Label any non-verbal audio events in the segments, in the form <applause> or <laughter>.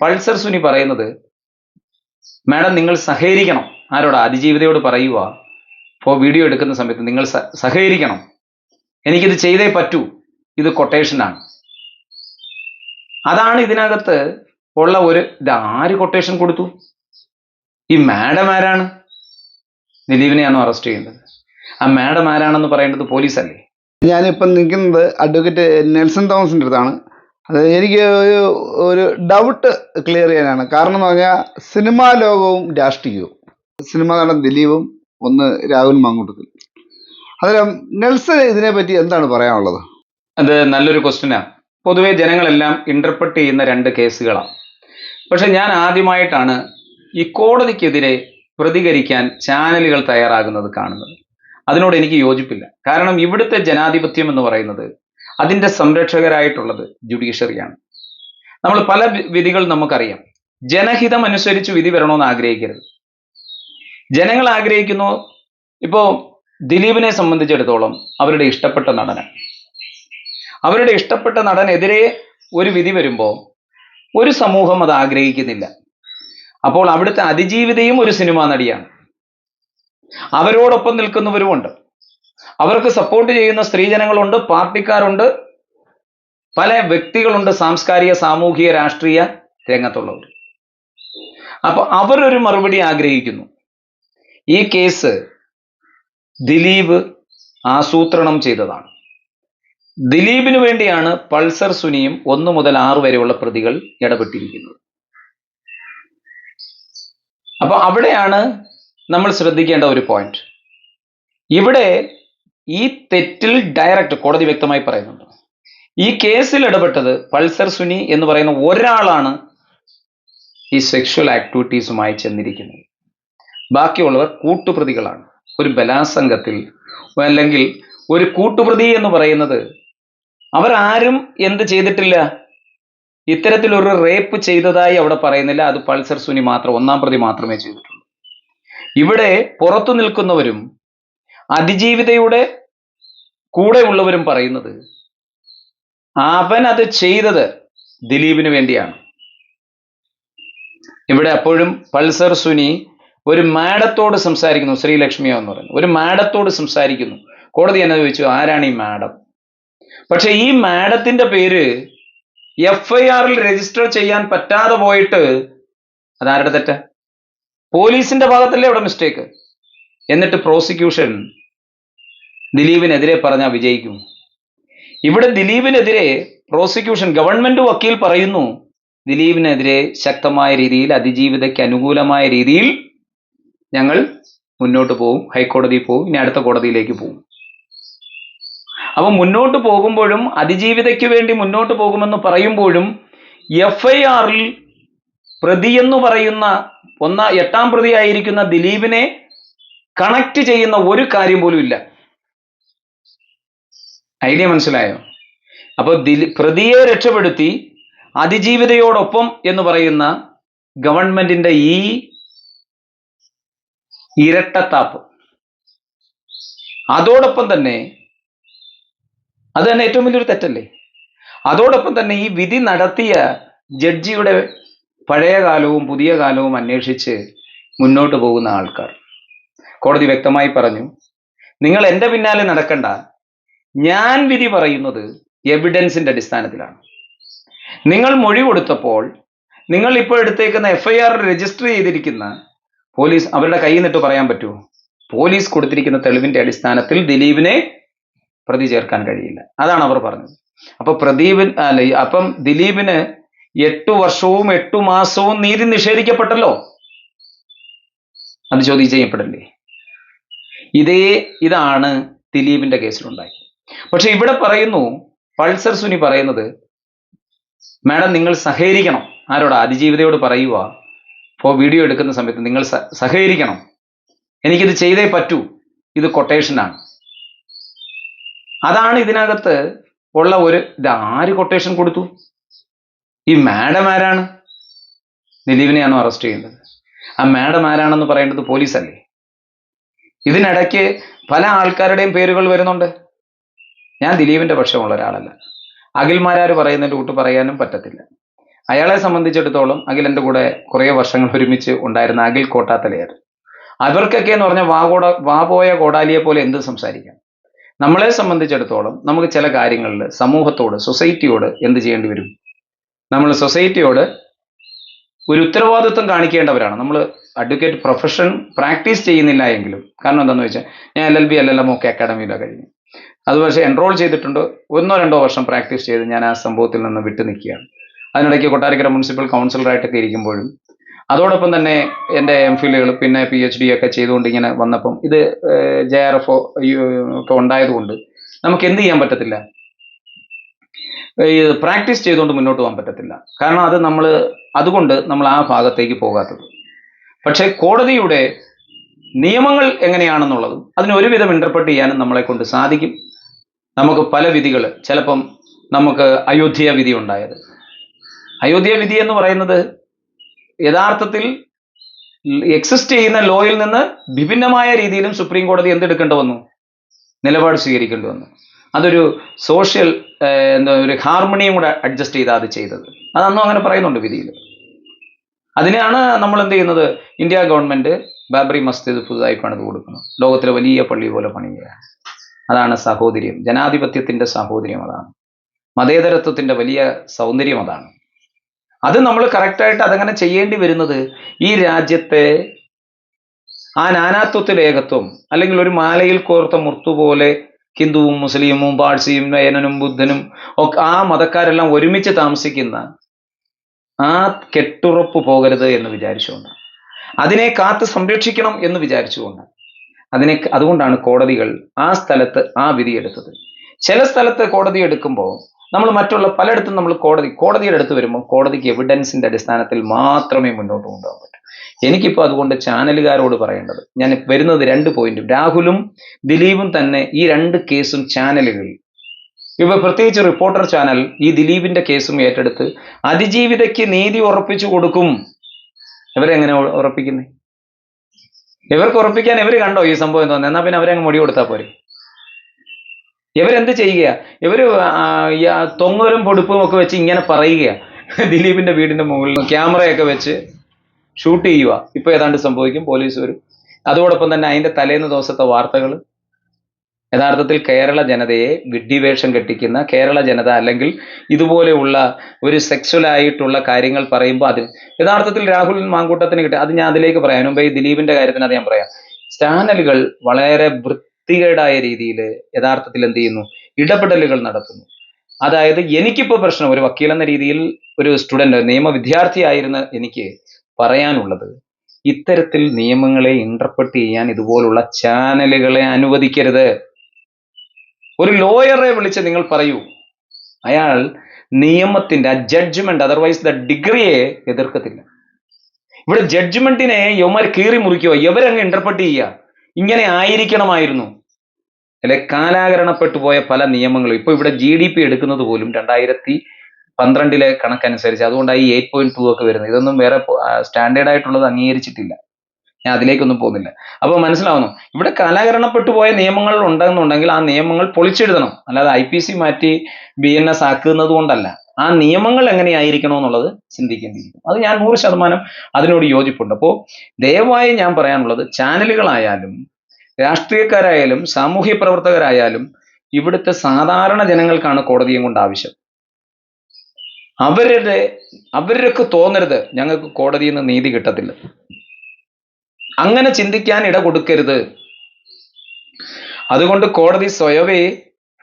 Pulsar Suni പറയുന്നത് madam നിങ്ങൾ സഹകരിക്കണം. ആരോടാ? അതിജീവിതയോട് പറയുക ഇപ്പോൾ വീഡിയോ എടുക്കുന്ന സമയത്ത് നിങ്ങൾ സഹകരിക്കണം. എനിക്കിത് ചെയ്തേ പറ്റൂ. ഇത് കൊട്ടേഷനാണ്. അതാണ് ഇതിനകത്ത് ഉള്ള ഒരു ഇത് ആര് കൊട്ടേഷൻ കൊടുത്തു? ഈ മാഡം ആരാണ്? ദിലീപിനെയാണോ അറസ്റ്റ് ചെയ്യുന്നത്? ആ മാഡം ആരാണെന്ന് പറയേണ്ടത് പോലീസല്ലേ? ഞാനിപ്പം നിൽക്കുന്നത് അഡ്വക്കേറ്റ് നെൽസൺ തോമസിന്റെ അടുത്താണ്. അത് എനിക്ക് ഒരു ഒരു ഡൗട്ട് ക്ലിയർ ചെയ്യാനാണ്. കാരണം എന്ന് പറഞ്ഞാൽ സിനിമാ ലോകവും രാഷ്ട്രീയവും. സിനിമാ നടൻ ദിലീപും ഒന്ന് രാഹുൽ മാങ്കൂട്ടത്തിൽ. അന്നേരം നെൽസൺ ഇതിനെപ്പറ്റി എന്താണ് പറയാനുള്ളത്? അത് നല്ലൊരു ക്വസ്റ്റ്യനാണ് പൊതുവെ ജനങ്ങളെല്ലാം ഇന്റർപ്രറ്റ് ചെയ്യുന്ന രണ്ട് കേസുകളാണ്. പക്ഷെ ഞാൻ ആദ്യമായിട്ടാണ് ഈ കോടതിക്കെതിരെ പ്രതികരിക്കാൻ ചാനലുകൾ തയ്യാറാകുന്നത് കാണുന്നത്. അതിനോട് എനിക്ക് യോജിപ്പില്ല. കാരണം ഇവിടുത്തെ ജനാധിപത്യം എന്ന് പറയുന്നത് അതിന്റെ സംരക്ഷകരായിട്ടുള്ളത് ജുഡീഷ്യറിയാണ്. നമ്മൾ പല വിധികൾ നമുക്കറിയാം. ജനഹിതം അനുസരിച്ച് വിധി വരണമെന്ന് ആഗ്രഹിക്കരുത്. ജനങ്ങൾ ആഗ്രഹിക്കുന്നു ഇപ്പോ ദിലീപിനെ സംബന്ധിച്ചിടത്തോളം അവരുടെ ഇഷ്ടപ്പെട്ട നടന. അവരുടെ ഇഷ്ടപ്പെട്ട നടനെതിരെ ഒരു വിധി വരുമ്പോൾ ഒരു സമൂഹം അത് ആഗ്രഹിക്കുന്നില്ല. അപ്പോൾ അവിടുത്തെ അതിജീവിതയും ഒരു സിനിമാ നടിയാണ്. അവരോടൊപ്പം നിൽക്കുന്നവരുമുണ്ട്. അവർക്ക് സപ്പോർട്ട് ചെയ്യുന്ന സ്ത്രീജനങ്ങളുണ്ട് പാർട്ടിക്കാരുണ്ട് പല വ്യക്തികളുണ്ട് സാംസ്കാരിക സാമൂഹിക രാഷ്ട്രീയ രംഗത്തുള്ളവർ. അപ്പൊ അവരൊരു മറുപടി ആഗ്രഹിക്കുന്നു. ഈ കേസ് ദിലീപ് ആസൂത്രണം ചെയ്തതാണ്. ദിലീപിന് വേണ്ടിയാണ് പൾസർ സുനിയും ഒന്ന് മുതൽ ആറ് വരെയുള്ള പ്രതികൾ ഇടപെട്ടിരിക്കുന്നത്. അപ്പൊ അവിടെയാണ് നമ്മൾ ശ്രദ്ധിക്കേണ്ട ഒരു പോയിന്റ് ഇവിടെ ഈ തെറ്റിൽ ഡയറക്റ്റ് കോടതി വ്യക്തമായി പറയുന്നുണ്ട്. ഈ കേസിൽ ഇടപെട്ടത് പൾസർ സുനി എന്ന് പറയുന്ന ഒരാളാണ് ഈ സെക്ഷൽ ആക്ടിവിറ്റീസുമായി ചെന്നിരിക്കുന്നത്. ബാക്കിയുള്ളവർ കൂട്ടുപ്രതികളാണ്. ഒരു ബലാസംഗത്തിൽ അല്ലെങ്കിൽ ഒരു കൂട്ടുപ്രതി എന്ന് പറയുന്നത് അവരാരും എന്ത് ചെയ്തിട്ടില്ല? ഇത്തരത്തിലൊരു റേപ്പ് ചെയ്തതായി അവിടെ പറയുന്നില്ല. അത് പൾസർ സുനി മാത്രം ഒന്നാം പ്രതി മാത്രമേ ചെയ്തിട്ടുള്ളൂ. ഇവിടെ പുറത്തു നിൽക്കുന്നവരും അതിജീവിതയുടെ കൂടെ ഉള്ളവരും പറയുന്നത് അവൻ അത് ചെയ്തത് ദിലീപിന് വേണ്ടിയാണ്. ഇവിടെ അപ്പോഴും പൾസർ സുനി ഒരു മാഡത്തോട് സംസാരിക്കുന്നു ശ്രീലക്ഷ്മിയോ എന്ന് പറയുന്നു. ഒരു മാഡത്തോട് സംസാരിക്കുന്നു. കോടതി എന്നെ ചോദിച്ചു ആരാണ് ഈ മാഡം? പക്ഷെ ഈ മാഡത്തിന്റെ പേര് എഫ് ഐ ആറിൽ രജിസ്റ്റർ ചെയ്യാൻ പറ്റാതെ പോയിട്ട് അതാരുടെ തെറ്റ്? പോലീസിന്റെ ഭാഗത്തല്ലേ അവിടെ മിസ്റ്റേക്ക്? എന്നിട്ട് പ്രോസിക്യൂഷൻ ദിലീപിനെതിരെ പറഞ്ഞാൽ വിജയിക്കും. ഇവിടെ ദിലീപിനെതിരെ പ്രോസിക്യൂഷൻ ഗവൺമെന്റ് വക്കീൽ പറയുന്നു ദിലീപിനെതിരെ ശക്തമായ രീതിയിൽ അതിജീവിതയ്ക്ക് അനുകൂലമായ രീതിയിൽ ഞങ്ങൾ മുന്നോട്ട് പോകും ഹൈക്കോടതിയിൽ പോകും ഇനി അടുത്ത കോടതിയിലേക്ക് പോകും അപ്പൊ മുന്നോട്ട് പോകുമ്പോഴും അതിജീവിതയ്ക്ക് വേണ്ടി മുന്നോട്ട് പോകുമെന്ന് പറയുമ്പോഴും എഫ് ഐ ആറിൽ പ്രതി എന്ന് പറയുന്ന ഒന്ന എട്ടാം പ്രതിയായിരിക്കുന്ന ദിലീപിനെ കണക്ട് ചെയ്യുന്ന ഒരു കാര്യം പോലും ഇല്ല. ഐഡിയ മനസ്സിലായോ? അപ്പോൾ പ്രതിയെ രക്ഷപ്പെടുത്തി അതിജീവിതയോടൊപ്പം എന്ന് പറയുന്ന ഗവൺമെന്റിന്റെ ഈ ഇരട്ടത്താപ്പ്. അതോടൊപ്പം തന്നെ അത് തന്നെ ഏറ്റവും വലിയൊരു തെറ്റല്ലേ? അതോടൊപ്പം തന്നെ ഈ വിധി നടത്തിയ ജഡ്ജിയുടെ പഴയ കാലവും പുതിയ കാലവും അന്വേഷിച്ച് മുന്നോട്ട് പോകുന്ന ആൾക്കാർ. കോടതി വ്യക്തമായി പറഞ്ഞു നിങ്ങൾ എന്റെ പിന്നാലെ നടക്കണ്ട. ഞാൻ വിധി പറയുന്നത് എവിഡൻസിന്റെ അടിസ്ഥാനത്തിലാണ്. നിങ്ങൾ മൊഴി കൊടുത്തപ്പോൾ നിങ്ങൾ ഇപ്പോൾ എടുത്തേക്കുന്ന എഫ്ഐആർ രജിസ്റ്റർ ചെയ്തിരിക്കുന്ന പോലീസ് അവരുടെ കയ്യിൽ നിന്നിട്ട് പറയാൻ പറ്റുമോ? പോലീസ് കൊടുത്തിരിക്കുന്ന തെളിവിന്റെ അടിസ്ഥാനത്തിൽ ദിലീപിനെ പ്രതി ചേർക്കാൻ കഴിയില്ല. അതാണ് അവർ പറഞ്ഞത്. അപ്പൊ പ്രദീപിൻ അല്ല അപ്പം ദിലീപിന് എട്ടു വർഷവും എട്ടു മാസവും നീതി നിഷേധിക്കപ്പെട്ടല്ലോ? അത് ചോദ്യം ചെയ്യപ്പെടല്ലേ? ഇതേ ഇതാണ് ദിലീപിന്റെ കേസിലുണ്ടായി പക്ഷെ ഇവിടെ പറയുന്നു പൾസർ സുനി പറയുന്നത് മാഡം നിങ്ങൾ സഹകരിക്കണം. ആരോടാ? അതിജീവിതയോട് പറയുക ഇപ്പോൾ വീഡിയോ എടുക്കുന്ന സമയത്ത് നിങ്ങൾ സഹകരിക്കണം. എനിക്കിത് ചെയ്തേ പറ്റൂ. ഇത് കൊട്ടേഷനാണ്. അതാണ് ഇതിനകത്ത് ഉള്ള ഒരു ഇത് ആര് കൊട്ടേഷൻ കൊടുത്തു? ഈ മാഡം ആരാണ്? ദിലീപിനെയാണോ അറസ്റ്റ് ചെയ്യുന്നത്? ആ മാഡം ആരാണെന്ന് പറയേണ്ടത് പോലീസല്ലേ? ഇതിനിടയ്ക്ക് പല ആൾക്കാരുടെയും പേരുകൾ വരുന്നുണ്ട്. ഞാൻ ദിലീപിന്റെ പക്ഷമുള്ള ഒരാളല്ല. അഖിൽമാരാർ പറയുന്നതിന്റെ കൂട്ട് പറയാനും പറ്റത്തില്ല. അയാളെ സംബന്ധിച്ചിടത്തോളം അഖിലന്റെ കൂടെ കുറേ വർഷങ്ങൾ ഒരുമിച്ച് ഉണ്ടായിരുന്ന അഖിൽ കോട്ടാത്തലയായിരുന്നു അവർക്കൊക്കെ എന്ന് പറഞ്ഞാൽ വാഗോട വാപോയ കോടാലിയെ പോലെ എന്ത് സംസാരിക്കാം. നമ്മളെ സംബന്ധിച്ചിടത്തോളം നമുക്ക് ചില കാര്യങ്ങളിൽ സമൂഹത്തോട് സൊസൈറ്റിയോട് എന്ത് ചെയ്യേണ്ടി വരും? നമ്മൾ സൊസൈറ്റിയോട് ഒരു ഉത്തരവാദിത്വം കാണിക്കേണ്ടവരാണ്. നമ്മൾ അഡ്വക്കേറ്റ് പ്രൊഫഷൻ പ്രാക്ടീസ് ചെയ്യുന്നില്ല എങ്കിലും. കാരണം എന്താണെന്ന് വെച്ചാൽ ഞാൻ L L B L L M ഒക്കെ അക്കാഡമിയിലാണ് കഴിഞ്ഞു അത് പക്ഷേ എൻറോൾ ചെയ്തിട്ടുണ്ട്. ഒന്നോ രണ്ടോ വർഷം പ്രാക്ടീസ് ചെയ്ത് ഞാൻ ആ സംഭവത്തിൽ നിന്ന് വിട്ടു നിൽക്കുകയാണ്. അതിനിടയ്ക്ക് കൊട്ടാരക്കര മുനിസിപ്പൽ കൗൺസിലറായിട്ടൊക്കെ ഇരിക്കുമ്പോഴും അതോടൊപ്പം തന്നെ എന്റെ എം ഫിലുകൾ പിന്നെ പി എച്ച് ഡി ഒക്കെ ചെയ്തുകൊണ്ട് ഇങ്ങനെ വന്നപ്പം ഇത് ജെ ആർ എഫ് ഒക്കെ ഉണ്ടായതുകൊണ്ട് നമുക്ക് എന്ത് ചെയ്യാൻ പറ്റത്തില്ല? ഇത് പ്രാക്ടീസ് ചെയ്തുകൊണ്ട് മുന്നോട്ട് പോകാൻ പറ്റത്തില്ല. കാരണം അത് നമ്മൾ അതുകൊണ്ട് നമ്മൾ ആ ഭാഗത്തേക്ക് പോകാത്തത്. പക്ഷേ കോടതിയുടെ നിയമങ്ങൾ എങ്ങനെയാണെന്നുള്ളതും അതിന് ഒരുവിധം ഇന്റർപ്രറ്റ് ചെയ്യാനും നമ്മളെ കൊണ്ട് സാധിക്കും. നമുക്ക് പല വിധികൾ ചിലപ്പം നമുക്ക് അയോധ്യ വിധി ഉണ്ടായത്. അയോധ്യ വിധി എന്ന് പറയുന്നത് യഥാർത്ഥത്തിൽ എക്സിസ്റ്റ് ചെയ്യുന്ന ലോയിൽ നിന്ന് വിഭിന്നമായ രീതിയിലും സുപ്രീം കോടതി എന്തെടുക്കേണ്ടി വന്നു? നിലപാട് സ്വീകരിക്കേണ്ടി വന്നു. അതൊരു സോഷ്യൽ എന്താ ഒരു ഹാർമണിയും കൂടെ അഡ്ജസ്റ്റ് ചെയ്താൽ അത് ചെയ്തത്. അതന്നും അങ്ങനെ പറയുന്നുണ്ട് വിധിയിൽ അതിനാണ് നമ്മൾ എന്ത് ചെയ്യുന്നത്? ഇന്ത്യ ഗവൺമെന്റ് ബാബറി മസ്ജിദ് പുതുതായി പണിത് കൊടുക്കുന്നു ലോകത്തിലെ വലിയ പള്ളി പോലെ പണിയുകയാണ്. അതാണ് സഹോദര്യം. ജനാധിപത്യത്തിന്റെ സഹോദര്യം അതാണ്. മതേതരത്വത്തിന്റെ വലിയ സൗന്ദര്യം അതാണ്. അത് നമ്മൾ കറക്റ്റായിട്ട് അതങ്ങനെ ചെയ്യേണ്ടി വരുന്നത് ഈ രാജ്യത്തെ ആ നാനാത്വത്തിൽ ഏകത്വം അല്ലെങ്കിൽ ഒരു മാലയിൽ കോർത്ത മുർത്തു പോലെ ഹിന്ദുവും മുസ്ലിമും പാഴ്സിയും നയനനും ബുദ്ധനും ഒക്കെ ആ മതക്കാരെല്ലാം ഒരുമിച്ച് താമസിക്കുന്ന ആ കെട്ടുറപ്പ് പോകരുത് എന്ന് വിചാരിച്ചുകൊണ്ട് അതിനെ കാത്ത് സംരക്ഷിക്കണം എന്ന് വിചാരിച്ചുകൊണ്ട് അതിനെ അതുകൊണ്ടാണ് കോടതികൾ ആ സ്ഥലത്ത് ആ വിധി എടുത്തത്. ചില സ്ഥലത്ത് കോടതി എടുക്കുമ്പോൾ നമ്മൾ മറ്റുള്ള പലയിടത്തും നമ്മൾ കോടതി കോടതിയുടെ അടുത്ത് വരുമ്പോൾ കോടതിക്ക് എവിഡൻസിന്റെ അടിസ്ഥാനത്തിൽ മാത്രമേ മുന്നോട്ട് കൊണ്ടുപോകാൻ പറ്റൂ. എനിക്കിപ്പോൾ അതുകൊണ്ട് ചാനലുകാരോട് പറയേണ്ടത് ഞാൻ വരുന്നത് രണ്ട് പോയിന്റും രാഹുലും ദിലീപും തന്നെ ഈ രണ്ട് കേസും ചാനലുകളിൽ. ഇവ പ്രത്യേകിച്ച് റിപ്പോർട്ടർ ചാനൽ ഈ ദിലീപിന്റെ കേസും ഏറ്റെടുത്ത് അതിജീവിതയ്ക്ക് നീതി ഉറപ്പിച്ചു കൊടുക്കും. ഇവരെങ്ങനെ ഉറപ്പിക്കുന്നേ? ഇവർക്ക് ഉറപ്പിക്കാൻ ഇവർ കണ്ടോ ഈ സംഭവം എന്ന് തോന്നുന്നത് എന്നാൽ പിന്നെ അവരങ്ങ് മുടി കൊടുത്താൽ പോരെ. ഇവരെന്ത് ചെയ്യുക? ആ തൊങ്ങലും പൊടുപ്പും ഒക്കെ വെച്ച് ഇങ്ങനെ പറയുക. ദിലീപിന്റെ വീടിന്റെ മുകളിൽ ക്യാമറയൊക്കെ വെച്ച് ഷൂട്ട് ചെയ്യുക. ഇപ്പൊ ഏതാണ്ട് സംഭവിക്കും പോലീസ് വരും. അതോടൊപ്പം തന്നെ അതിന്റെ തലേന്ന് ദിവസത്തെ വാർത്തകൾ യഥാർത്ഥത്തിൽ കേരള ജനതയെ വിഡ്ഢിവേഷം കെട്ടിക്കുന്ന കേരള ജനത അല്ലെങ്കിൽ ഇതുപോലെയുള്ള ഒരു സെക്സ്വലായിട്ടുള്ള കാര്യങ്ങൾ പറയുമ്പോൾ അതിന് യഥാർത്ഥത്തിൽ രാഹുൽ മാങ്കൂട്ടത്തിന് കിട്ടുക അത് ഞാൻ അതിലേക്ക് പറയാം. ഈ ദിലീപിന്റെ കാര്യത്തിന് അത് ഞാൻ പറയാം. ചാനലുകൾ വളരെ വൃത്തികേടായ രീതിയിൽ യഥാർത്ഥത്തിൽ എന്ത് ചെയ്യുന്നു? ഇടപെടലുകൾ നടത്തുന്നു. അതായത് എനിക്കിപ്പോൾ പ്രശ്നം ഒരു വക്കീൽ എന്ന രീതിയിൽ ഒരു സ്റ്റുഡന്റ് നിയമ വിദ്യാർത്ഥിയായിരുന്ന എനിക്ക് പറയാനുള്ളത് ഇത്തരത്തിൽ നിയമങ്ങളെ ഇന്റർപ്രറ്റ് ചെയ്യാൻ ഇതുപോലുള്ള ചാനലുകളെ അനുവദിക്കരുത്. ഒരു ലോയറെ വിളിച്ച് നിങ്ങൾ പറയൂ. അയാൾ നിയമത്തിന്റെ ആ ജഡ്ജ്മെന്റ് അതർവൈസ് ദ ഡിഗ്രിയെ എതിർക്കത്തില്ല. ഇവിടെ ജഡ്ജ്മെന്റിനെ യവന്മാർ കീറി മുറിക്കുക ഇവരങ്ങ് ഇന്റർപ്രറ്റ് ചെയ്യുക. ഇങ്ങനെ ആയിരിക്കണമായിരുന്നു. അല്ലെ കാലാകരണപ്പെട്ടു പോയ പല നിയമങ്ങളും. ഇപ്പൊ ഇവിടെ ജി ഡി പി എടുക്കുന്നത് പോലും രണ്ടായിരത്തി പന്ത്രണ്ടിലെ കണക്കനുസരിച്ച് അതുകൊണ്ടാണ് ഈ എയ്റ്റ് പോയിന്റ് ടു ഒക്കെ വരുന്നത്. ഇതൊന്നും വേറെ സ്റ്റാൻഡേർഡ് ആയിട്ടുള്ളത് അംഗീകരിച്ചിട്ടില്ല. ഞാൻ അതിലേക്കൊന്നും പോകുന്നില്ല. അപ്പൊ മനസ്സിലാവുന്നു ഇവിടെ കലാകരണപ്പെട്ടു പോയ നിയമങ്ങൾ ഉണ്ടെന്നുണ്ടെങ്കിൽ ആ നിയമങ്ങൾ പൊളിച്ചെഴുതണം. അല്ലാതെ ഐ പി സി മാറ്റി ബി എൻ എസ് ആക്കുന്നത് കൊണ്ടല്ല. ആ നിയമങ്ങൾ എങ്ങനെയായിരിക്കണം എന്നുള്ളത് ചിന്തിക്കേണ്ടിയിരിക്കും അത് ഞാൻ നൂറ് ശതമാനം അതിനോട് യോജിപ്പുണ്ട്. അപ്പോൾ ദയവായി ഞാൻ പറയാനുള്ളത് ചാനലുകളായാലും രാഷ്ട്രീയക്കാരായാലും സാമൂഹ്യ പ്രവർത്തകരായാലും ഇവിടുത്തെ സാധാരണ ജനങ്ങൾക്കാണ് കോടതിയും കൊണ്ട് ആവശ്യം. അവരുടെ അവരൊക്കെ തോന്നരുത് ഞങ്ങൾക്ക് കോടതിയിൽ നിന്ന് നീതി കിട്ടത്തില്ല. അങ്ങനെ ചിന്തിക്കാൻ ഇട കൊടുക്കരുത്. അതുകൊണ്ട് കോടതി സ്വയവേ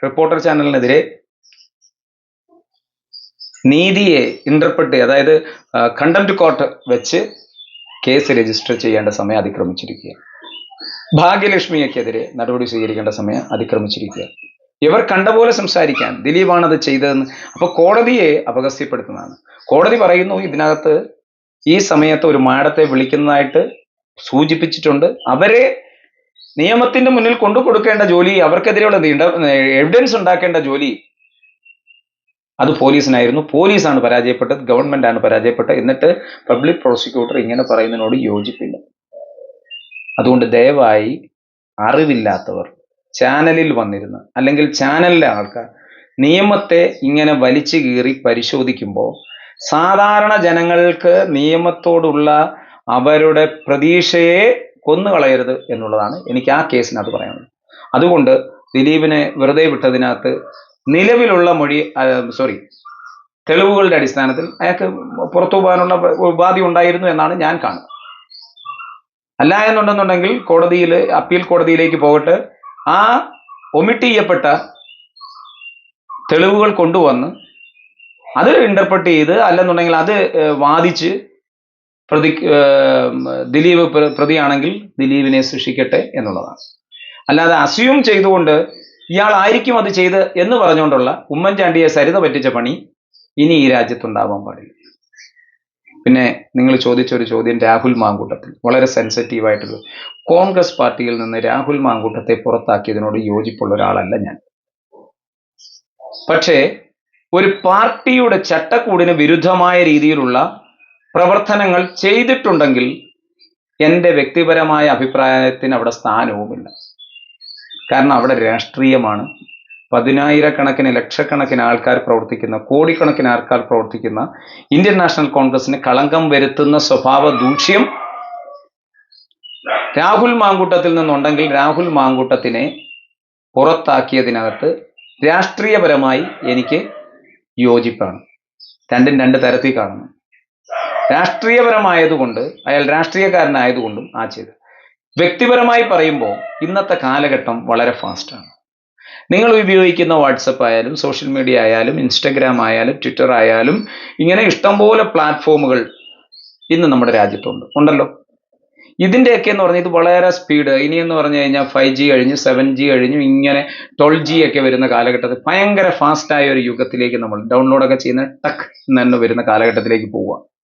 റിപ്പോർട്ടർ ചാനലിനെതിരെ നീതിയെ ഇന്റർപ്രറ്റ് അതായത് കണ്ടംപ്റ്റ് കോർട്ട് വെച്ച് കേസ് രജിസ്റ്റർ ചെയ്യേണ്ട സമയം അതിക്രമിച്ചിരിക്കുക. ഭാഗ്യലക്ഷ്മിയൊക്കെതിരെ നടപടി സ്വീകരിക്കേണ്ട സമയം അതിക്രമിച്ചിരിക്കുക. ഇവർ കണ്ട പോലെ സംസാരിക്കാൻ ദിലീപാണ് അത് ചെയ്തതെന്ന്. അപ്പൊ കോടതിയെ അപകസ്യപ്പെടുത്തുന്നതാണ്. കോടതി പറയുന്നു ഇതിനകത്ത് ഈ സമയത്ത് ഒരു മാഡത്തെ വിളിക്കുന്നതായിട്ട് സൂചിപ്പിച്ചിട്ടുണ്ട്. അവരെ നിയമത്തിന്റെ മുന്നിൽ കൊണ്ടു കൊടുക്കേണ്ട ജോലി അവർക്കെതിരെയുള്ള എവിഡൻസ് ഉണ്ടാക്കേണ്ട ജോലി അത് പോലീസിനായിരുന്നു. പോലീസാണ് പരാജയപ്പെട്ടത് ഗവൺമെന്റ് ആണ് പരാജയപ്പെട്ടത്. എന്നിട്ട് പബ്ലിക് പ്രോസിക്യൂട്ടർ ഇങ്ങനെ പറയുന്നതിനോട് യോജിപ്പില്ല. അതുകൊണ്ട് ദയവായി അറിവില്ലാത്തവർ ചാനലിൽ വന്നിരുന്ന അല്ലെങ്കിൽ ചാനലിലെ ആൾക്കാർ നിയമത്തെ ഇങ്ങനെ വലിച്ചു കീറി പരിശോധിക്കുമ്പോൾ സാധാരണ ജനങ്ങൾക്ക് നിയമത്തോടുള്ള അവരുടെ പ്രതീക്ഷയെ കൊന്നുകളയരുത് എന്നുള്ളതാണ് എനിക്ക് ആ കേസിനകത്ത് പറയാനുള്ളത്. അതുകൊണ്ട് ദിലീപിനെ വെറുതെ വിട്ടതിനകത്ത് നിലവിലുള്ള മൊഴി സോറി തെളിവുകളുടെ അടിസ്ഥാനത്തിൽ അയാൾക്ക് പുറത്തു പോകാനുള്ള ഉപാധി ഉണ്ടായിരുന്നു എന്നാണ് ഞാൻ കാണുന്നത്. അല്ല എന്നുണ്ടെന്നുണ്ടെങ്കിൽ കോടതിയിൽ അപ്പീൽ കോടതിയിലേക്ക് പോകട്ടെ. ആ ഒമിറ്റ് ചെയ്യപ്പെട്ട തെളിവുകൾ കൊണ്ടുവന്ന് അത് ഇന്റർപ്രറ്റ് ചെയ്ത് അല്ലെന്നുണ്ടെങ്കിൽ അത് വാദിച്ച് പ്രതി ദിലീപ് പ്രതിയാണെങ്കിൽ ദിലീപിനെ ശിക്ഷിക്കട്ടെ എന്നുള്ളതാണ്. അല്ലാതെ അസ്യൂം ചെയ്തുകൊണ്ട് ഇയാൾ ആയിരിക്കും അത് ചെയ്ത് എന്ന് പറഞ്ഞുകൊണ്ടുള്ള ഉമ്മൻചാണ്ടിയെ സരിത പറ്റിച്ച പണി ഇനി ഈ രാജ്യത്തുണ്ടാവാൻ പാടില്ല. പിന്നെ നിങ്ങൾ ചോദിച്ച ഒരു ചോദ്യം രാഹുൽ മാങ്കൂട്ടത്തിൽ. വളരെ സെൻസിറ്റീവ് കോൺഗ്രസ് പാർട്ടിയിൽ നിന്ന് രാഹുൽ മാങ്കൂട്ടത്തെ പുറത്താക്കിയതിനോട് യോജിപ്പുള്ള ഒരാളല്ല ഞാൻ. പക്ഷേ ഒരു പാർട്ടിയുടെ ചട്ടക്കൂടിന് വിരുദ്ധമായ രീതിയിലുള്ള പ്രവർത്തനങ്ങൾ ചെയ്തിട്ടുണ്ടെങ്കിൽ എന്റെ വ്യക്തിപരമായ അഭിപ്രായത്തിന് അവിടെ സ്ഥാനവുമില്ല. കാരണം അവിടെ രാഷ്ട്രീയമാണ്. പതിനായിരക്കണക്കിന് ലക്ഷക്കണക്കിന് ആൾക്കാർ പ്രവർത്തിക്കുന്ന കോടിക്കണക്കിന് ആൾക്കാർ പ്രവർത്തിക്കുന്ന ഇന്ത്യൻ നാഷണൽ കോൺഗ്രസിന് കളങ്കം വരുത്തുന്ന സ്വഭാവ ദൂഷ്യം രാഹുൽ മാങ്കൂട്ടത്തിൽ നിന്നുണ്ടെങ്കിൽ രാഹുൽ മാങ്കൂട്ടത്തിനെ പുറത്താക്കിയതിനകത്ത് രാഷ്ട്രീയപരമായി എനിക്ക് യോജിപ്പാണ്. രണ്ടും രണ്ട് തരത്തിൽ കാണുന്നു. രാഷ്ട്രീയപരമായതുകൊണ്ട് അയാൾ രാഷ്ട്രീയക്കാരനായതുകൊണ്ടും ആ ചെയ്തത്. വ്യക്തിപരമായി പറയുമ്പോൾ ഇന്നത്തെ കാലഘട്ടം വളരെ ഫാസ്റ്റാണ് നിങ്ങൾ ഉപയോഗിക്കുന്ന വാട്സപ്പ് ആയാലും സോഷ്യൽ മീഡിയ ആയാലും ഇൻസ്റ്റഗ്രാം ആയാലും ട്വിറ്റർ ആയാലും ഇങ്ങനെ ഇഷ്ടംപോലെ പ്ലാറ്റ്ഫോമുകൾ ഇന്ന് നമ്മുടെ രാജ്യത്തുണ്ട്. ഉണ്ടല്ലോ? ഇതിന്റെയൊക്കെ എന്ന് പറഞ്ഞാൽ ഇത് വളരെ സ്പീഡ് ഇനിയെന്ന് പറഞ്ഞു കഴിഞ്ഞാൽ ഫൈവ് ജി കഴിഞ്ഞു സെവൻ ജി കഴിഞ്ഞു ഇങ്ങനെ ട്വൽവ് ജി ഒക്കെ വരുന്ന കാലഘട്ടത്തിൽ ഭയങ്കര ഫാസ്റ്റായ ഒരു യുഗത്തിലേക്ക് നമ്മൾ ഡൗൺലോഡൊക്കെ ചെയ്യുന്ന ടക്ക് എന്ന് വരുന്ന കാലഘട്ടത്തിലേക്ക് പോവുക.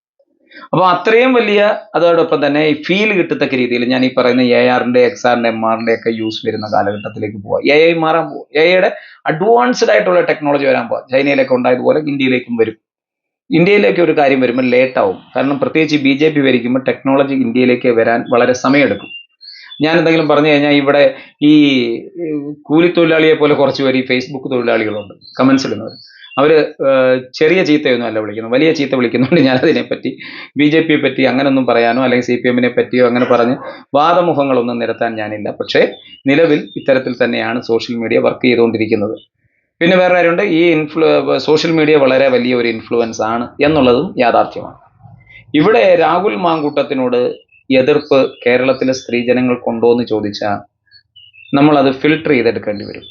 അപ്പോൾ അത്രയും വലിയ അതോടൊപ്പം തന്നെ ഈ ഫീൽ കിട്ടത്തക്ക രീതിയിൽ ഞാൻ ഈ പറയുന്ന എ ന്റെ എക്സ് ആറിന്റെ എം ആറിന്റെ ഒക്കെ യൂസ് വരുന്ന കാലഘട്ടത്തിലേക്ക് പോവുക എ ഐ മാറാൻ പോവുക എ ഐയുടെ അഡ്വാൻസ്ഡ് ആയിട്ടുള്ള ടെക്നോളജി വരാൻ പോവുക ചൈനയിലൊക്കെ ഉണ്ടായതുപോലെ ഇന്ത്യയിലേക്കും വരും. ഇന്ത്യയിലേക്ക് ഒരു കാര്യം വരുമ്പോൾ ലേറ്റ് ആവും. കാരണം പ്രത്യേകിച്ച് ബി ജെ പി ഭരിക്കുമ്പോൾ ടെക്നോളജി ഇന്ത്യയിലേക്ക് വരാൻ വളരെ സമയമെടുക്കും. ഞാൻ എന്തെങ്കിലും പറഞ്ഞു കഴിഞ്ഞാൽ ഇവിടെ ഈ കൂലിത്തൊഴിലാളിയെ പോലെ കുറച്ച് പേര് ഈ ഫേസ്ബുക്ക് തൊഴിലാളികളുണ്ട്. കമന്റ്സ് ഇടുന്നവർ ഏഹ്, ചെറിയ ചീത്തയൊന്നും അല്ല വിളിക്കുന്നത് വലിയ ചീത്ത വിളിക്കുന്നുണ്ട് <laughs> ഞാൻ അതിനെപ്പറ്റി ബി ജെ പിയെ പറ്റി അങ്ങനൊന്നും പറയാനോ അല്ലെങ്കിൽ സി പി എമ്മിനെ പറ്റിയോ അങ്ങനെ പറഞ്ഞ് വാദമുഖങ്ങളൊന്നും നിരത്താൻ ഞാനില്ല. പക്ഷേ നിലവിൽ ഇത്തരത്തിൽ തന്നെയാണ് സോഷ്യൽ മീഡിയ വർക്ക് ചെയ്തുകൊണ്ടിരിക്കുന്നത്. പിന്നെ വേറെ കാര്യമുണ്ട് ഈ ഇൻഫ്ലു സോഷ്യൽ മീഡിയ വളരെ വലിയ ഒരു ഇൻഫ്ലുവൻസ് ആണ് എന്നുള്ളതും യാഥാർത്ഥ്യമാണ്. ഇവിടെ രാഹുൽ മാങ്കൂട്ടത്തിനോട് എതിർപ്പ് കേരളത്തിലെ സ്ത്രീജനങ്ങൾക്കുണ്ടോ എന്ന് ചോദിച്ചാൽ നമ്മളത് ഫിൽട്ടർ ചെയ്തെടുക്കേണ്ടി വരും.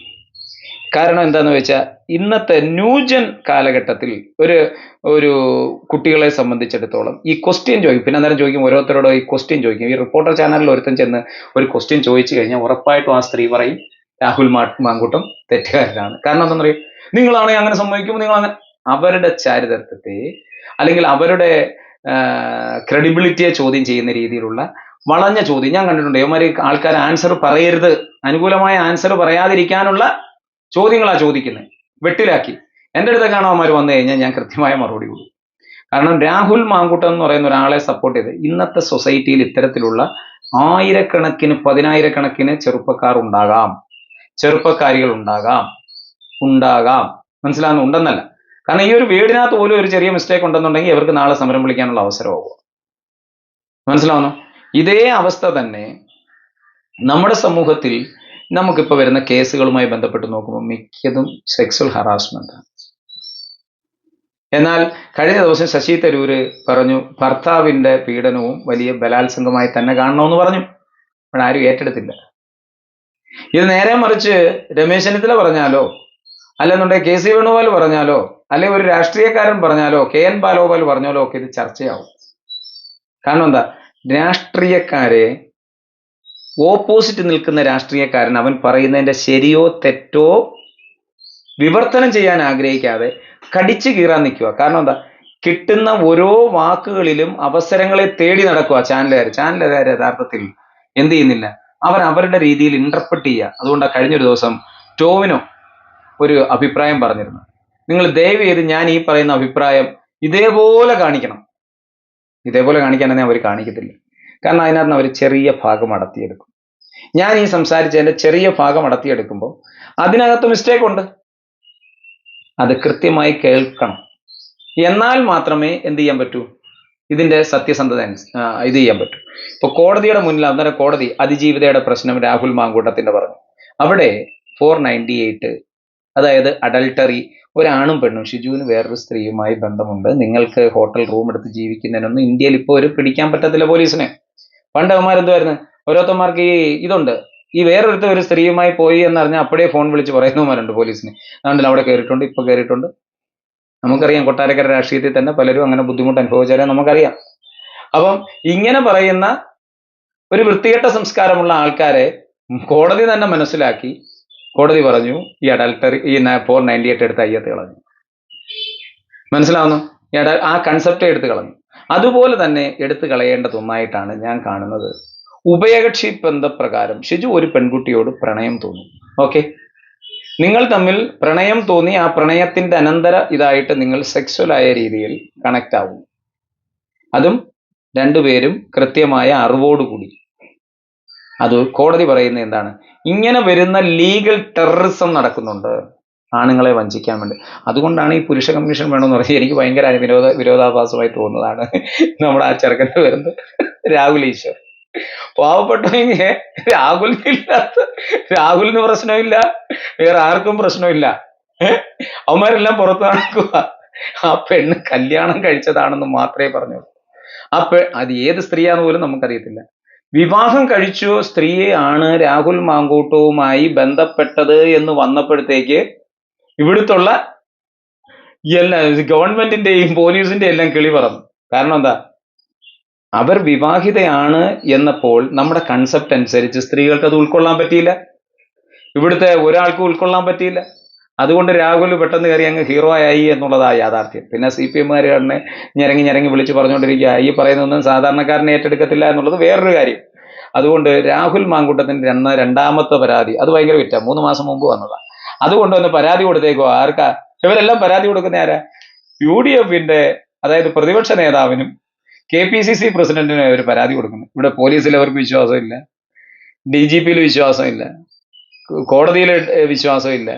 കാരണം എന്താന്ന് വെച്ചാൽ ഇന്നത്തെ ന്യൂജൻ കാലഘട്ടത്തിൽ ഒരു ഒരു കുട്ടികളെ സംബന്ധിച്ചിടത്തോളം ഈ ക്വസ്റ്റ്യൻ ചോദിക്കും. പിന്നെ അന്നേരം ചോദിക്കും ഓരോരുത്തരോടും ഈ ക്വസ്റ്റ്യൻ ചോദിക്കും. ഈ റിപ്പോർട്ടർ ചാനലിൽ ഒരുത്തൻ ചെന്ന് ഒരു ക്വസ്റ്റ്യൻ ചോദിച്ചു കഴിഞ്ഞാൽ ഉറപ്പായിട്ടും ആ സ്ത്രീ പറയും രാഹുൽ മാങ്കൂട്ടം തെറ്റുകാരനാണ്. കാരണം എന്താണെന്ന് പറയും നിങ്ങളാണെങ്കിൽ അങ്ങനെ സംഭവിക്കുമ്പോൾ നിങ്ങൾ അങ്ങനെ അവരുടെ ചാരിതത്വത്തെ അല്ലെങ്കിൽ അവരുടെ ക്രെഡിബിലിറ്റിയെ ചോദ്യം ചെയ്യുന്ന രീതിയിലുള്ള വളഞ്ഞ ചോദ്യം. ഞാൻ കണ്ടിട്ടുണ്ട് ഇവന്മാർ ആൾക്കാർ ആൻസർ പറയരുത്. അനുകൂലമായ ആൻസർ പറയാതിരിക്കാനുള്ള ചോദ്യങ്ങളാ ചോദിക്കുന്നത് വെട്ടിലാക്കി. എന്റെ അടുത്ത് അവന്മാർ വന്നു കഴിഞ്ഞാൽ ഞാൻ കൃത്യമായ മറുപടി കൊടുക്കും. കാരണം രാഹുൽ മാങ്കൂട്ടം എന്ന് പറയുന്ന ഒരാളെ സപ്പോർട്ട് ചെയ്ത് ഇന്നത്തെ സൊസൈറ്റിയിൽ ഇത്തരത്തിലുള്ള ആയിരക്കണക്കിന് പതിനായിരക്കണക്കിന് ചെറുപ്പക്കാർ ഉണ്ടാകാം. ചെറുപ്പക്കാരികൾ ഉണ്ടാകാം. ഉണ്ടാകാം. മനസ്സിലാകുന്നു ഉണ്ടെന്നല്ല. കാരണം ഈ ഒരു വീടിനകത്ത് പോലും ഒരു ചെറിയ മിസ്റ്റേക്ക് ഉണ്ടെന്നുണ്ടെങ്കിൽ ഇവർക്ക് നാളെ സമരം വിളിക്കാനുള്ള അവസരമാകും മനസ്സിലാവുന്നു? ഇതേ അവസ്ഥ തന്നെ നമ്മുടെ സമൂഹത്തിൽ നമുക്കിപ്പോൾ വരുന്ന കേസുകളുമായി ബന്ധപ്പെട്ട് നോക്കുമ്പോൾ മിക്കതും സെക്സ്വൽ ആണ്. എന്നാൽ കഴിഞ്ഞ ദിവസം ശശി തരൂര് പറഞ്ഞു ഭർത്താവിന്റെ പീഡനവും വലിയ ബലാത്സംഗമായി തന്നെ കാണണമെന്ന് പറഞ്ഞു. അവിടെ ആരും ഏറ്റെടുത്തില്ല. ഇത് നേരെ മറിച്ച് രമേശ് ചെന്നിത്തല പറഞ്ഞാലോ? അല്ലെന്നുണ്ടെങ്കിൽ കെ സി വേണുഗോപാൽ പറഞ്ഞാലോ? അല്ലെങ്കിൽ ഒരു രാഷ്ട്രീയക്കാരൻ പറഞ്ഞാലോ? കെ എൻ ബാലഗോപാൽ പറഞ്ഞാലോ ഒക്കെ ഇത് ചർച്ചയാവും. കാരണം എന്താ? രാഷ്ട്രീയക്കാരെ ഓപ്പോസിറ്റ് നിൽക്കുന്ന രാഷ്ട്രീയക്കാരൻ അവൻ പറയുന്നതിന്റെ ശരിയോ തെറ്റോ വിവർത്തനം ചെയ്യാൻ ആഗ്രഹിക്കാതെ കടിച്ചു കീറാൻ നിൽക്കുക. കാരണം എന്താ? കിട്ടുന്ന ഓരോ വാക്കുകളിലും അവസരങ്ങളെ തേടി നടക്കുക. ചാനലുകാർ ചാനലുകാർ യഥാർത്ഥത്തിൽ എന്ത് ചെയ്യുന്നില്ല. അവർ അവരുടെ രീതിയിൽ ഇന്റർപ്രറ്റ് ചെയ്യുക. അതുകൊണ്ടാണ് കഴിഞ്ഞൊരു ദിവസം ടോവിനോ ഒരു അഭിപ്രായം പറഞ്ഞിരുന്നു. നിങ്ങൾ ദയവ് ചെയ്ത് ഞാൻ ഈ പറയുന്ന അഭിപ്രായം ഇതേപോലെ കാണിക്കണം. ഇതേപോലെ കാണിക്കാനെന്നെ അവർ കാണിക്കത്തില്ല. കാരണം അതിനകത്ത് അവർ ചെറിയ ഭാഗം അടത്തിയെടുക്കും. ഞാൻ ഈ സംസാരിച്ചതിന്റെ ചെറിയ ഭാഗം അടത്തിയെടുക്കുമ്പോൾ അതിനകത്ത് മിസ്റ്റേക്ക് ഉണ്ട്. അത് കൃത്യമായി കേൾക്കണം. എന്നാൽ മാത്രമേ എന്ത് ചെയ്യാൻ പറ്റൂ? ഇതിന്റെ സത്യസന്ധത ഇത് ചെയ്യാൻ പറ്റൂ. ഇപ്പൊ കോടതിയുടെ മുന്നിൽ അന്നേരം കോടതി അതിജീവിതയുടെ പ്രശ്നം രാഹുൽ മാങ്കൂട്ടത്തിന്റെ പറഞ്ഞു. അവിടെ ഫോർ നയന്റി എയ്റ്റ് അതായത് അഡൾട്ടറി ഒരാണും പെണ്ണും ഷിജുവിന് വേറൊരു സ്ത്രീയുമായി ബന്ധമുണ്ട്. നിങ്ങൾക്ക് ഹോട്ടൽ റൂം എടുത്ത് ജീവിക്കുന്നതിനൊന്നും ഇന്ത്യയിൽ ഇപ്പോൾ ഒരു പിടിക്കാൻ പറ്റത്തില്ല പോലീസിനെ. പണ്ട് അവന്മാരെന്തുമായിരുന്നു ഓരോരുത്തന്മാർക്ക് ഈ ഇതുണ്ട്. ഈ വേറൊരുത്ത ഒരു സ്ത്രീയുമായി പോയി എന്നറിഞ്ഞാൽ അപ്പോഴേ ഫോൺ വിളിച്ച് പറയുന്നവന്മാരുണ്ട് പോലീസിന്. അതുകൊണ്ടല്ല അവിടെ കയറിയിട്ടുണ്ട് ഇപ്പൊ കയറിയിട്ടുണ്ട്. നമുക്കറിയാം കൊട്ടാരക്കര രാഷ്ട്രീയത്തിൽ തന്നെ പലരും അങ്ങനെ ബുദ്ധിമുട്ട് അനുഭവിച്ചാലേ നമുക്കറിയാം. അപ്പം ഇങ്ങനെ പറയുന്ന ഒരു വൃത്തികെട്ട സംസ്കാരമുള്ള ആൾക്കാരെ കോടതി തന്നെ മനസ്സിലാക്കി കോടതി പറഞ്ഞു ഈ അഡൽട്ടറി ഈ ഫോർ നയന്റി എയ്റ്റ് എടുത്ത് അയ്യത്ത് കളഞ്ഞു. മനസ്സിലാവുന്നു? ഈ ആ കൺസെപ്റ്റ് എടുത്ത് കളഞ്ഞു. അതുപോലെ തന്നെ എടുത്തു കളയേണ്ടത് ഒന്നായിട്ടാണ് ഞാൻ കാണുന്നത്. ഉഭയകക്ഷി ബന്ധപ്രകാരം ഷിജു ഒരു പെൺകുട്ടിയോട് പ്രണയം തോന്നി. ഓക്കെ? നിങ്ങൾ തമ്മിൽ പ്രണയം തോന്നി ആ പ്രണയത്തിന്റെ അനന്തര ഇതായിട്ട് നിങ്ങൾ സെക്സ്വലായ രീതിയിൽ കണക്ട് ആവും. അതും രണ്ടുപേരും കൃത്യമായ അറിവോടുകൂടി. അത് കോടതി പറയുന്നത് എന്താണ്? ഇങ്ങനെ വരുന്ന ലീഗൽ ടെററിസം നടക്കുന്നുണ്ട്. ആണുങ്ങളെ വഞ്ചിക്കാൻ വേണ്ടി. അതുകൊണ്ടാണ് ഈ പുരുഷ കമ്മീഷൻ വേണമെന്ന് പറഞ്ഞാൽ എനിക്ക് ഭയങ്കര വിരോധ വിരോധാഭാസമായി തോന്നുന്നതാണ് നമ്മുടെ ആ ചെറുക്കന്റെ വരുന്നത്. രാഹുൽ ഈശ്വർ. പാവപ്പെട്ടെങ്കിൽ രാഹുലിനില്ലാത്ത രാഹുലിന് പ്രശ്നമില്ല. വേറെ ആർക്കും പ്രശ്നമില്ല. അവന്മാരെല്ലാം പുറത്ത് നടക്കുക. ആ പെണ്ണ് കല്യാണം കഴിച്ചതാണെന്ന് മാത്രമേ പറഞ്ഞുള്ളൂ. ആ പെ അത് ഏത് സ്ത്രീയാന്ന് പോലും നമുക്കറിയത്തില്ല. വിവാഹം കഴിച്ചു സ്ത്രീയെ ആണ് രാഹുൽ മാങ്കൂട്ടവുമായി ബന്ധപ്പെട്ടത് എന്ന് വന്നപ്പോഴത്തേക്ക് ഇവിടുത്തുള്ള എല്ലാ ഗവൺമെന്റിന്റെയും പോലീസിന്റെയും എല്ലാം കിളി പറഞ്ഞു കാരണം എന്താ? അവർ വിവാഹിതയാണ് എന്നപ്പോൾ നമ്മുടെ കൺസെപ്റ്റ് അനുസരിച്ച് സ്ത്രീകൾക്ക് അത് ഉൾക്കൊള്ളാൻ പറ്റിയില്ല. ഇവിടുത്തെ ഒരാൾക്കും ഉൾക്കൊള്ളാൻ പറ്റിയില്ല. അതുകൊണ്ട് രാഹുൽ പെട്ടെന്ന് കയറി അങ്ങ് ഹീറോ ആയി എന്നുള്ളതാ യാഥാർത്ഥ്യം. പിന്നെ സി പി എമ്മുകാരനെ ഞരങ്ങി ഞരങ്ങി വിളിച്ച് പറഞ്ഞുകൊണ്ടിരിക്കുക ഈ പറയുന്നൊന്നും സാധാരണക്കാരനെ ഏറ്റെടുക്കത്തില്ല എന്നുള്ളത് വേറൊരു കാര്യം. അതുകൊണ്ട് രാഹുൽ മാങ്കൂട്ടത്തിന്റെ രണ്ടാമത്തെ പരാതി. അത് ഭയങ്കര വിറ്റ മൂന്ന് മാസം മുമ്പ് വന്നതാ. അതുകൊണ്ട് ഒന്ന് പരാതി കൊടുത്തേക്കോ? ആർക്കാ? ഇവരെല്ലാം പരാതി കൊടുക്കുന്ന ആരാ? യു ഡി എഫിന്റെ അതായത് പ്രതിപക്ഷ നേതാവിനും കെ പി സി സി പ്രസിഡന്റിനും അവർ പരാതി കൊടുക്കുന്നു. ഇവിടെ പോലീസിൽ അവർക്ക് വിശ്വാസമില്ല. ഡി ജി പിയിൽ വിശ്വാസമില്ല. കോടതിയിൽ വിശ്വാസമില്ല.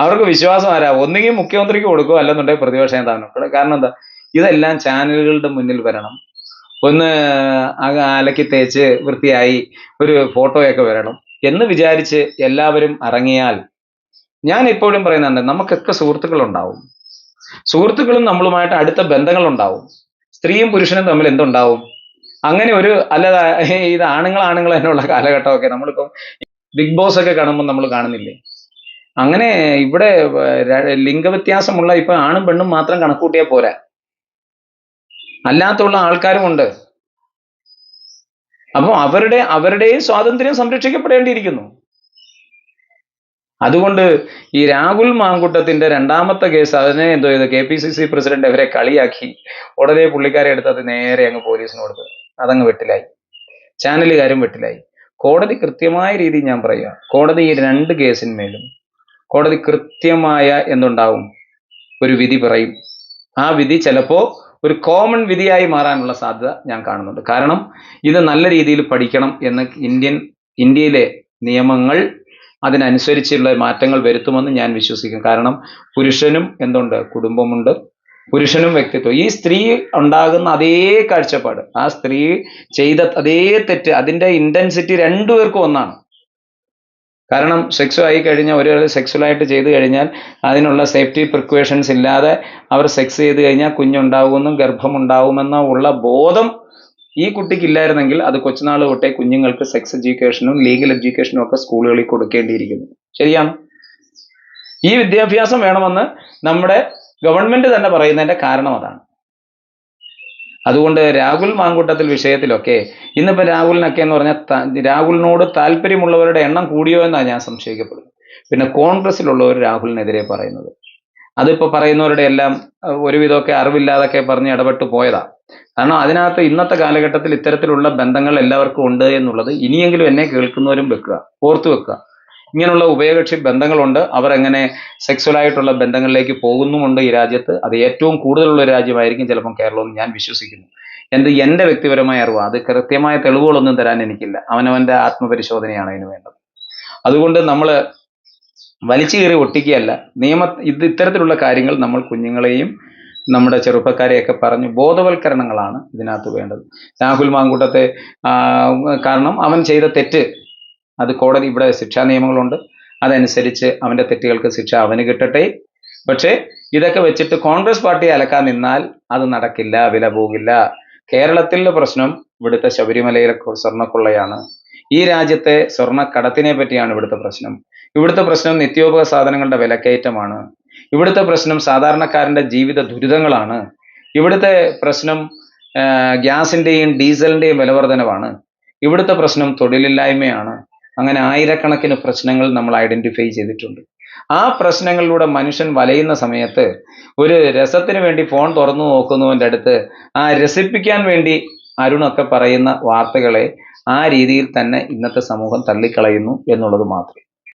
അവർക്ക് വിശ്വാസം ആരാ? ഒന്നുകിൽ മുഖ്യമന്ത്രിക്ക് കൊടുക്കുക അല്ലെന്നുണ്ടെങ്കിൽ പ്രതിപക്ഷ നേതാവിനും കാരണം എന്താ? ഇതെല്ലാം ചാനലുകളുടെ മുന്നിൽ വരണം. ഒന്ന് അലക്കി തേച്ച് വൃത്തിയായി ഒരു ഫോട്ടോയൊക്കെ വരണം. എന്ന് വിചാരിച്ച് എല്ലാവരും ഇറങ്ങിയാൽ ഞാൻ എപ്പോഴും പറയുന്നുണ്ട് നമുക്കൊക്കെ സുഹൃത്തുക്കൾ ഉണ്ടാവും സുഹൃത്തുക്കളും നമ്മളുമായിട്ട് അടുത്ത ബന്ധങ്ങൾ ഉണ്ടാവും സ്ത്രീയും പുരുഷനും തമ്മിൽ എന്തുണ്ടാവും? അങ്ങനെ ഒരു അല്ലാതെ ഇത് ആണുങ്ങൾ ആണുങ്ങൾ എന്നുള്ള കാലഘട്ടമൊക്കെ നമ്മളിപ്പം ബിഗ് ബോസ് ഒക്കെ കാണുമ്പോൾ നമ്മൾ കാണുന്നില്ലേ? അങ്ങനെ ഇവിടെ ലിംഗവ്യത്യാസമുള്ള ഇപ്പൊ ആണും പെണ്ണും മാത്രം കണക്കൂട്ടിയാൽ പോരാ. അല്ലാത്തുള്ള ആൾക്കാരുമുണ്ട് അപ്പോൾ അവരുടെ അവരുടെയും സ്വാതന്ത്ര്യം സംരക്ഷിക്കപ്പെടേണ്ടിയിരിക്കുന്നു. അതുകൊണ്ട് ഈ രാഹുൽ മാങ്കുട്ടത്തിന്റെ രണ്ടാമത്തെ കേസ് അതിനെ എന്തോ ചെയ്ത് K P C C president അവരെ കളിയാക്കി. ഉടനെ പുള്ളിക്കാരെ എടുത്ത് അത് നേരെ അങ്ങ് പോലീസിന് കൊടുത്ത് അതങ്ങ് വെട്ടിലായി. ചാനലുകാരും വെട്ടിലായി. കോടതി കൃത്യമായ രീതി ഞാൻ പറയുക കോടതി ഈ രണ്ട് കേസിന്മേലും കോടതി കൃത്യമായ എന്തുണ്ടാവും? ഒരു വിധി പറയും. ആ വിധി ചിലപ്പോ ഒരു കോമൺ വിധിയായി മാറാനുള്ള സാധ്യത ഞാൻ കാണുന്നുണ്ട്. കാരണം ഇത് നല്ല രീതിയിൽ പഠിക്കണം എന്ന് ഇന്ത്യൻ ഇന്ത്യയിലെ നിയമങ്ങൾ അതിനനുസരിച്ചുള്ള മാറ്റങ്ങൾ വരുത്തുമെന്ന് ഞാൻ വിശ്വസിക്കും കാരണം പുരുഷനും എന്തുണ്ട്? കുടുംബമുണ്ട്. പുരുഷനും വ്യക്തിത്വം. ഈ സ്ത്രീ ഉണ്ടാകുന്ന അതേ കാഴ്ചപ്പാട് ആ സ്ത്രീ ചെയ്ത അതേ തെറ്റ് അതിന്റെ ഇന്റൻസിറ്റി രണ്ടുപേർക്കും ഒന്നാണ്. കാരണം സെക്സ് ആയി കഴിഞ്ഞാൽ ഒരു സെക്സ്വലായിട്ട് ചെയ്തു കഴിഞ്ഞാൽ അതിനുള്ള സേഫ്റ്റി പ്രിക്വേഷൻസ് ഇല്ലാതെ അവർ സെക്സ് ചെയ്ത് കഴിഞ്ഞാൽ കുഞ്ഞുണ്ടാകുമെന്നും ഗർഭമുണ്ടാവുമെന്നോ ഉള്ള ബോധം ഈ കുട്ടിക്ക് ഇല്ലായിരുന്നെങ്കിൽ അത് കൊച്ചുനാൾ തൊട്ടേ കുഞ്ഞുങ്ങൾക്ക് സെക്സ് എഡ്യൂക്കേഷനും ലീഗൽ എഡ്യൂക്കേഷനും ഒക്കെ സ്കൂളുകളിൽ കൊടുക്കേണ്ടിയിരിക്കുന്നു. ശരിയാണ്. ഈ വിദ്യാഭ്യാസം വേണമെന്ന് നമ്മുടെ ഗവൺമെന്റ് തന്നെ പറയുന്നതിന്റെ കാരണം അതാണ്. അതുകൊണ്ട് രാഹുൽ മാങ്കൂട്ടത്തിൽ വിഷയത്തിലൊക്കെ ഇന്നിപ്പോ രാഹുലിനൊക്കെ എന്ന് പറഞ്ഞാൽ രാഹുലിനോട് താല്പര്യമുള്ളവരുടെ എണ്ണം കൂടിയോ എന്നാണ് ഞാൻ സംശയിക്കപ്പെടുന്നത്. പിന്നെ കോൺഗ്രസിലുള്ളവർ രാഹുലിനെതിരെ പറയുന്നത്. അതിപ്പോ പറയുന്നവരുടെ എല്ലാം ഒരുവിധമൊക്കെ അറിവില്ലാതൊക്കെ പറഞ്ഞ് ഇടപെട്ട് പോയതാ. കാരണം അതിനകത്ത് ഇന്നത്തെ കാലഘട്ടത്തിൽ ഇത്തരത്തിലുള്ള ബന്ധങ്ങൾ എല്ലാവർക്കും ഉണ്ട് എന്നുള്ളത് ഇനിയെങ്കിലും എന്നെ കേൾക്കുന്നവരും വെക്കുക ഓർത്തു വെക്കുക. ഇങ്ങനെയുള്ള ഉഭയകക്ഷി ബന്ധങ്ങളുണ്ട്. അവർ എങ്ങനെ സെക്സ്വലായിട്ടുള്ള ബന്ധങ്ങളിലേക്ക് പോകുന്നുമുണ്ട് ഈ രാജ്യത്ത്. അത് ഏറ്റവും കൂടുതലുള്ള രാജ്യമായിരിക്കും ചിലപ്പം കേരളം എന്ന് ഞാൻ വിശ്വസിക്കുന്നു. എന്ത് എന്റെ വ്യക്തിപരമായ അറിവ് അത് കൃത്യമായ തെളിവുകളൊന്നും തരാൻ എനിക്കില്ല. അവനവന്റെ ആത്മപരിശോധനയാണ് അതിന് വേണ്ടത്. അതുകൊണ്ട് നമ്മൾ വലിച്ചു കയറി ഒട്ടിക്കുകയല്ല. നിയമ ഇത് ഇത്തരത്തിലുള്ള കാര്യങ്ങൾ നമ്മൾ കുഞ്ഞുങ്ങളെയും നമ്മുടെ ചെറുപ്പക്കാരെയൊക്കെ പറഞ്ഞു ബോധവൽക്കരണങ്ങളാണ് ഇതിനകത്ത് വേണ്ടത്. രാഹുൽ മാങ്കൂട്ടത്തെ കാരണം അവൻ ചെയ്ത തെറ്റ് അത് കോടതി ഇവിടെ ശിക്ഷാ നിയമങ്ങളുണ്ട്. അതനുസരിച്ച് അവന്റെ തെറ്റുകൾക്ക് ശിക്ഷ അവന് കിട്ടട്ടെ. പക്ഷേ ഇതൊക്കെ വെച്ചിട്ട് കോൺഗ്രസ് പാർട്ടി അലക്കാൻ നിന്നാൽ അത് നടക്കില്ല വില പോകില്ല. കേരളത്തിലെ പ്രശ്നം ഇവിടുത്തെ ശബരിമലയിലെ സ്വർണക്കൊള്ളയാണ്. ഈ രാജ്യത്തെ സ്വർണക്കടത്തിനെ പറ്റിയാണ് ഇവിടുത്തെ പ്രശ്നം. ഇവിടുത്തെ പ്രശ്നം നിത്യോപക സാധനങ്ങളുടെ വിലക്കയറ്റമാണ്. ഇവിടുത്തെ പ്രശ്നം സാധാരണക്കാരന്റെ ജീവിത ദുരിതങ്ങളാണ്. ഇവിടുത്തെ പ്രശ്നം ഗ്യാസിന്റെയും ഡീസലിന്റെയും വിലവർധനവാണ് ഇവിടുത്തെ പ്രശ്നം തൊഴിലില്ലായ്മയാണ്. അങ്ങനെ ആയിരക്കണക്കിന് പ്രശ്നങ്ങൾ നമ്മൾ ഐഡന്റിഫൈ ചെയ്തിട്ടുണ്ട്. ആ പ്രശ്നങ്ങളിലൂടെ മനുഷ്യൻ വലയുന്ന സമയത്ത് ഒരു രസത്തിന് വേണ്ടി ഫോൺ തുറന്നു നോക്കുന്നവന്റെ അടുത്ത് ആ രസിപ്പിക്കാൻ വേണ്ടി അരുണൊക്കെ പറയുന്ന വാർത്തകളെ ആ രീതിയിൽ തന്നെ ഇന്നത്തെ സമൂഹം തള്ളിക്കളയുന്നു എന്നുള്ളത് മാത്രമേ.